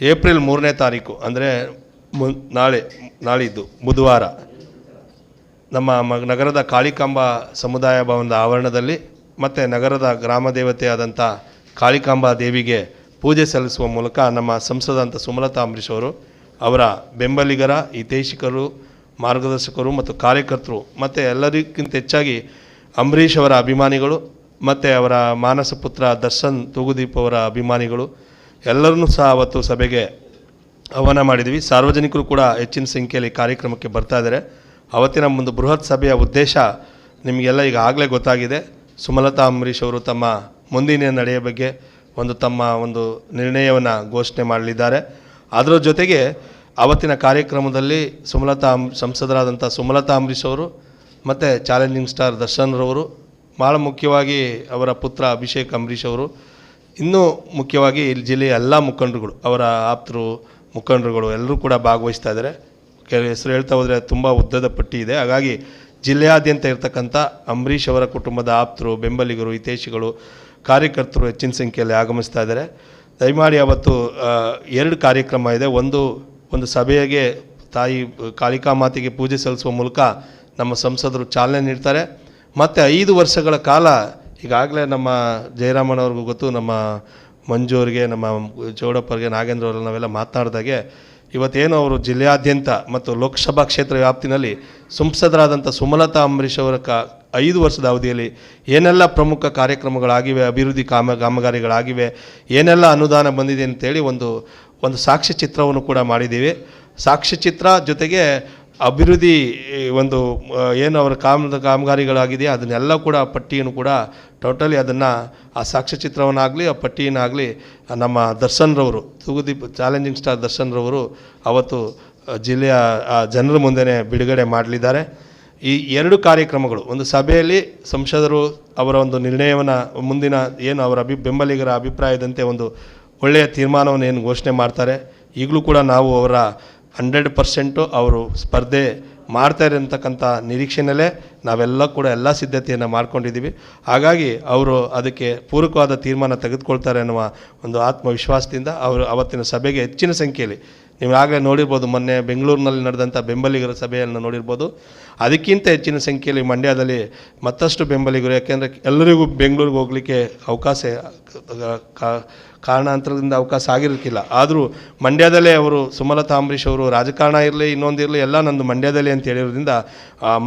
April ಮೂರನೇ ತಾರೀಕು, ಅಂದರೆ ಮು, ನಾಳೆ, ನಾಳಿದ್ದು, ಬುಧವಾರ, ನಮ್ಮ ಮ, ನಗರದ ಕಾಳಿಕಾಂಬ ಸಮುದಾಯ ಭವನದ ಆವರಣದಲ್ಲಿ ಮತ್ತು ನಗರದ ಗ್ರಾಮ ದೇವತೆಯಾದಂಥ ಕಾಳಿಕಾಂಬ ದೇವಿಗೆ ಪೂಜೆ ಸಲ್ಲಿಸುವ ಮೂಲಕ ನಮ್ಮ ಸಂಸದಂಥ ಸುಮಲತಾ ಅಂಬರೀಷ್ ಅವರು, ಅವರ ಬೆಂಬಲಿಗರ, ಹಿತೈಷಿಕರು, ಮಾರ್ಗದರ್ಶಕರು ಮತ್ತು ಕಾರ್ಯಕರ್ತರು, ಮತ್ತು ಎಲ್ಲರಿಗಿಂತ ಹೆಚ್ಚಾಗಿ ಅಂಬರೀಷ್ ಅವರ ಅಭಿಮಾನಿಗಳು, ಮತ್ತು ಅವರ ಮಾನಸ ಪುತ್ರ ದರ್ಶನ್ ತೂಗುದೀಪ್ ಅವರ ಅಭಿಮಾನಿಗಳು ಎಲ್ಲರನ್ನೂ ಸಹ ಅವತ್ತು ಸಭೆಗೆ ಆಹ್ವಾನ ಮಾಡಿದ್ವಿ. ಸಾರ್ವಜನಿಕರು ಕೂಡ ಹೆಚ್ಚಿನ ಸಂಖ್ಯೆಯಲ್ಲಿ ಕಾರ್ಯಕ್ರಮಕ್ಕೆ ಬರ್ತಾ ಇದ್ದಾರೆ. ಅವತ್ತಿನ ಒಂದು ಬೃಹತ್ ಸಭೆಯ ಉದ್ದೇಶ ನಿಮಗೆಲ್ಲ ಈಗ ಆಗಲೇ ಗೊತ್ತಾಗಿದೆ. ಸುಮಲತಾ ಅಂಬರೀಷ್ ಅವರು ತಮ್ಮ ಮುಂದಿನ ನಡೆಯ ಬಗ್ಗೆ ಒಂದು ತಮ್ಮ ಒಂದು ನಿರ್ಣಯವನ್ನು ಘೋಷಣೆ ಮಾಡಲಿದ್ದಾರೆ. ಅದರ ಜೊತೆಗೆ ಅವತ್ತಿನ ಕಾರ್ಯಕ್ರಮದಲ್ಲಿ ಸುಮಲತಾ ಅಂ ಸಂಸದರಾದಂಥ ಸುಮಲತಾ ಅಂಬರೀಷ್ ಅವರು ಮತ್ತು ಚಾಲೆಂಜಿಂಗ್ ಸ್ಟಾರ್ ದರ್ಶನ್ರವರು ಭಾಳ ಮುಖ್ಯವಾಗಿ ಅವರ ಪುತ್ರ ಅಭಿಷೇಕ್ ಅಂಬರೀಷ್ ಅವರು ಇನ್ನೂ ಮುಖ್ಯವಾಗಿ ಇಲ್ಲಿ ಜಿಲ್ಲೆಯ ಎಲ್ಲ ಮುಖಂಡರುಗಳು, ಅವರ ಆಪ್ತರು, ಮುಖಂಡರುಗಳು ಎಲ್ಲರೂ ಕೂಡ ಭಾಗವಹಿಸ್ತಾ ಇದ್ದಾರೆ. ಕೆಲ ಹೆಸರು ಹೇಳ್ತಾ ಹೋದರೆ ತುಂಬ ಉದ್ದದ ಪಟ್ಟಿ ಇದೆ. ಹಾಗಾಗಿ ಜಿಲ್ಲೆಯಾದ್ಯಂತ ಇರತಕ್ಕಂಥ ಅಂಬರೀಷ್ ಅವರ ಕುಟುಂಬದ ಆಪ್ತರು, ಬೆಂಬಲಿಗರು ಹಿತೇಶಿಗಳು ಕಾರ್ಯಕರ್ತರು ಹೆಚ್ಚಿನ ಸಂಖ್ಯೆಯಲ್ಲಿ ಆಗಮಿಸ್ತಾ ಇದ್ದಾರೆ. ದಯಮಾಡಿ ಅವತ್ತು ಎರಡು ಕಾರ್ಯಕ್ರಮ ಇದೆ. ಒಂದು ಒಂದು ಸಭೆಗೆ ತಾಯಿ ಕಾಳಿಕಾ ಮಾತೆಗೆ ಪೂಜೆ ಸಲ್ಲಿಸುವ ಮೂಲಕ ನಮ್ಮ ಸಂಸದರು ಚಾಲನೆ ನೀಡ್ತಾರೆ. ಮತ್ತು ಐದು ವರ್ಷಗಳ ಕಾಲ ಈಗಾಗಲೇ ನಮ್ಮ ಜಯರಾಮನವ್ರಿಗೂ ಗೊತ್ತು, ನಮ್ಮ ಮಂಜು ಅವರಿಗೆ, ನಮ್ಮ ಚೌಡಪ್ಪರಿಗೆ ನಾಗೇಂದ್ರ ಅವರೆಲ್ಲ ನಾವೆಲ್ಲ ಮಾತನಾಡಿದಾಗೆ ಇವತ್ತೇನು ಅವರು ಜಿಲ್ಲೆಯಾದ್ಯಂತ ಮತ್ತು ಲೋಕಸಭಾ ಕ್ಷೇತ್ರ ವ್ಯಾಪ್ತಿನಲ್ಲಿ ಸಂಸದರಾದಂಥ ಸುಮಲತಾ ಅಂಬರೀಷ್ ಅವರ ಕ ಐದು ವರ್ಷದ ಅವಧಿಯಲ್ಲಿ ಏನೆಲ್ಲ ಪ್ರಮುಖ ಕಾರ್ಯಕ್ರಮಗಳಾಗಿವೆ, ಅಭಿವೃದ್ಧಿ ಕಾಮ ಕಾಮಗಾರಿಗಳಾಗಿವೆ, ಏನೆಲ್ಲ ಅನುದಾನ ಬಂದಿದೆ ಅಂತೇಳಿ ಒಂದು ಒಂದು ಸಾಕ್ಷ್ಯ ಚಿತ್ರವನ್ನು ಕೂಡ ಮಾಡಿದ್ದೀವಿ. ಸಾಕ್ಷ್ಯ ಚಿತ್ರ ಜೊತೆಗೆ ಅಭಿವೃದ್ಧಿ ಒಂದು ಏನು ಅವರ ಕಾಮದ ಕಾಮಗಾರಿಗಳಾಗಿದೆ ಅದನ್ನೆಲ್ಲ ಕೂಡ ಪಟ್ಟಿಯನ್ನು ಕೂಡ ಟೋಟಲಿ ಅದನ್ನು ಆ ಸಾಕ್ಷ್ಯಚಿತ್ರವನ್ನಾಗಲಿ ಆ ಪಟ್ಟಿಯನ್ನಾಗಲಿ ನಮ್ಮ ದರ್ಶನ್ರವರು ತೂಗುದೀಪ್ ಚಾಲೆಂಜಿಂಗ್ ಸ್ಟಾರ್ ದರ್ಶನ್ರವರು ಅವತ್ತು ಜಿಲ್ಲೆಯ ಜನರ ಮುಂದೆನೇ ಬಿಡುಗಡೆ ಮಾಡಲಿದ್ದಾರೆ. ಈ ಎರಡು ಕಾರ್ಯಕ್ರಮಗಳು, ಒಂದು ಸಭೆಯಲ್ಲಿ ಸಂಸದರು ಅವರ ಒಂದು ನಿರ್ಣಯವನ್ನು, ಮುಂದಿನ ಏನು ಅವರ ಅಭಿ, ಬೆಂಬಲಿಗರ ಅಭಿಪ್ರಾಯದಂತೆ ಒಂದು ಒಳ್ಳೆಯ ತೀರ್ಮಾನವನ್ನು ಏನು ಘೋಷಣೆ ಮಾಡ್ತಾರೆ, ಈಗಲೂ ಕೂಡ ನಾವು ಅವರ ಹಂಡ್ರೆಡ್ ಪರ್ಸೆಂಟು ಅವರು ಸ್ಪರ್ಧೆ ಮಾಡ್ತಾರೆ ಅಂತಕ್ಕಂಥ ನಿರೀಕ್ಷೆನಲ್ಲೇ ನಾವೆಲ್ಲ ಕೂಡ ಎಲ್ಲ ಸಿದ್ಧತೆಯನ್ನು ಮಾಡ್ಕೊಂಡಿದ್ದೀವಿ. ಹಾಗಾಗಿ ಅವರು ಅದಕ್ಕೆ ಪೂರಕವಾದ ತೀರ್ಮಾನ ತೆಗೆದುಕೊಳ್ತಾರೆ ಅನ್ನುವ ಒಂದು ಆತ್ಮವಿಶ್ವಾಸದಿಂದ ಅವರು ಅವತ್ತಿನ ಸಭೆಗೆ ಹೆಚ್ಚಿನ ಸಂಖ್ಯೆಯಲ್ಲಿ, ನೀವು ಆಗಲೇ ನೋಡಿರ್ಬೋದು ಮೊನ್ನೆ ಬೆಂಗಳೂರಿನಲ್ಲಿ ನಡೆದಂಥ ಬೆಂಬಲಿಗರ ಸಭೆಯನ್ನು ನೋಡಿರ್ಬೋದು. ಅದಕ್ಕಿಂತ ಹೆಚ್ಚಿನ ಸಂಖ್ಯೆಯಲ್ಲಿ ಮಂಡ್ಯದಲ್ಲಿ ಮತ್ತಷ್ಟು ಬೆಂಬಲಿಗರು, ಯಾಕೆಂದರೆ ಎಲ್ಲರಿಗೂ ಬೆಂಗಳೂರಿಗೆ ಹೋಗಲಿಕ್ಕೆ ಅವಕಾಶ ಕಾರಣಾಂತರದಿಂದ ಅವಕಾಶ ಆಗಿರಲಿಕ್ಕಿಲ್ಲ. ಆದರೂ ಮಂಡ್ಯದಲ್ಲೇ ಅವರು ಸುಮಲತಾ ಅಂಬರೀಷ್ ಅವರು ರಾಜಕಾರಣ ಇರಲಿ ಇನ್ನೊಂದಿರಲಿ ಎಲ್ಲ ನಂದು ಮಂಡ್ಯದಲ್ಲಿ ಅಂತ ಹೇಳಿರೋದ್ರಿಂದ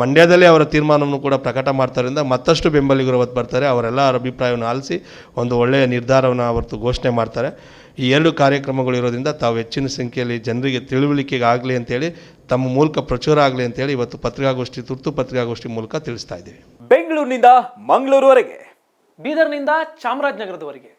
ಮಂಡ್ಯದಲ್ಲೇ ಅವರ ತೀರ್ಮಾನವನ್ನು ಕೂಡ ಪ್ರಕಟ ಮಾಡ್ತಾರಿಂದ ಮತ್ತಷ್ಟು ಬೆಂಬಲಿಗರು ಅವತ್ತು ಬರ್ತಾರೆ. ಅವರೆಲ್ಲ ಅವರ ಅಭಿಪ್ರಾಯವನ್ನು ಆಲಿಸಿ ಒಂದು ಒಳ್ಳೆಯ ನಿರ್ಧಾರವನ್ನು ಅವತ್ತು ಘೋಷಣೆ ಮಾಡ್ತಾರೆ. ಈ ಎರಡು ಕಾರ್ಯಕ್ರಮಗಳು ಇರೋದ್ರಿಂದ ತಾವು ಹೆಚ್ಚಿನ ಸಂಖ್ಯೆಯಲ್ಲಿ ಜನರಿಗೆ ತಿಳುವಳಿಕೆಗೆ ಆಗಲಿ ಅಂತೇಳಿ ತಮ್ಮ ಮೂಲಕ ಪ್ರಚುರ ಆಗಲಿ ಅಂತೇಳಿ ಇವತ್ತು ಪತ್ರಿಕಾಗೋಷ್ಠಿ ತುರ್ತು ಪತ್ರಿಕಾಗೋಷ್ಠಿ ಮೂಲಕ ತಿಳಿಸ್ತಾ ಇದ್ದೀವಿ. ಬೆಂಗಳೂರಿನಿಂದ ಮಂಗಳೂರುವರೆಗೆ. ಬೀದರ್ನಿಂದ ಚಾಮರಾಜನಗರದವರೆಗೆ.